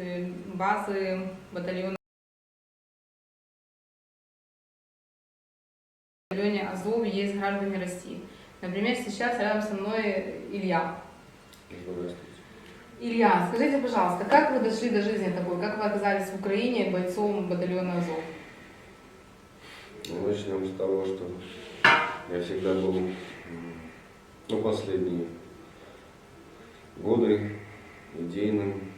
Е, бази батальйону в батальоне Азов есть граждане России. Например, сейчас рядом со мной Илья. Илья, скажите, пожалуйста, как вы дошли до жизни такой? Как вы оказались в Украине бойцом батальона Азов? Ну, Начнем с того, что я всегда был, ну, последние годы идейным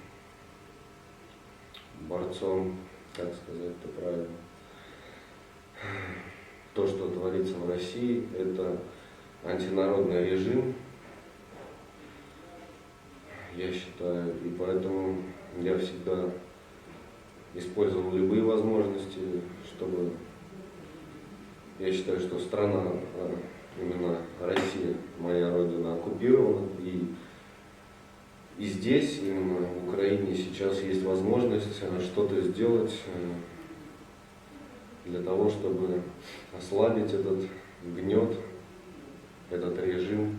борцом, как сказать это правильно. То, что творится в России, это антинародный режим, я считаю, и поэтому я всегда использовал любые возможности, чтобы я считаю, что страна, а, именно Россия, моя родина, оккупирована, и, и здесь, именно в Украине, сейчас есть возможность э, что-то сделать э, для того, чтобы ослабить этот гнет, этот режим,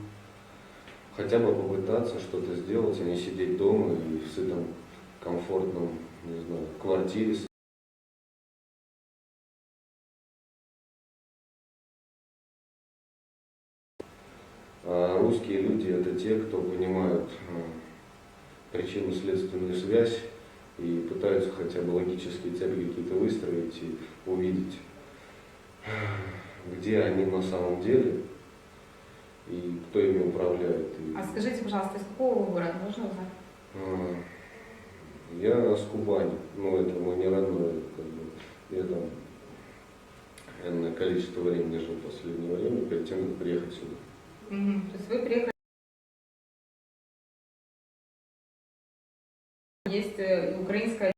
хотя бы попытаться что-то сделать, а не сидеть дома и в сытом, комфортном, не знаю, квартире русские люди это те, кто понимают э, причинно-следственную связь и пытаются хотя бы логические цепи какие-то выстроить и увидеть, где они на самом деле и кто ими управляет. А скажите, пожалуйста, из какого вы города, можно узнать? э, я с Кубани, но это мой не родной, как бы, я там энное количество времени жил в последнее время, перед тем, как приехать сюда. То есть вы приехали... Есть э, и украинская...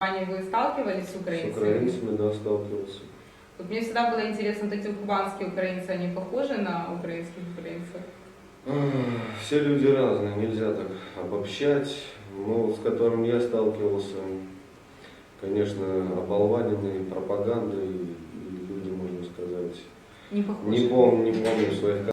Вы сталкивались с С украинцами? украинцами, да, сталкивался. Вот мне всегда было интересно, вот эти кубанские украинцы, они похожи на украинских украинцев? Все люди разные, нельзя так обобщать. Но с которым я сталкивался, конечно, оболваненные пропагандой и люди, можно сказать. Не похожи. Не помню, не помню своих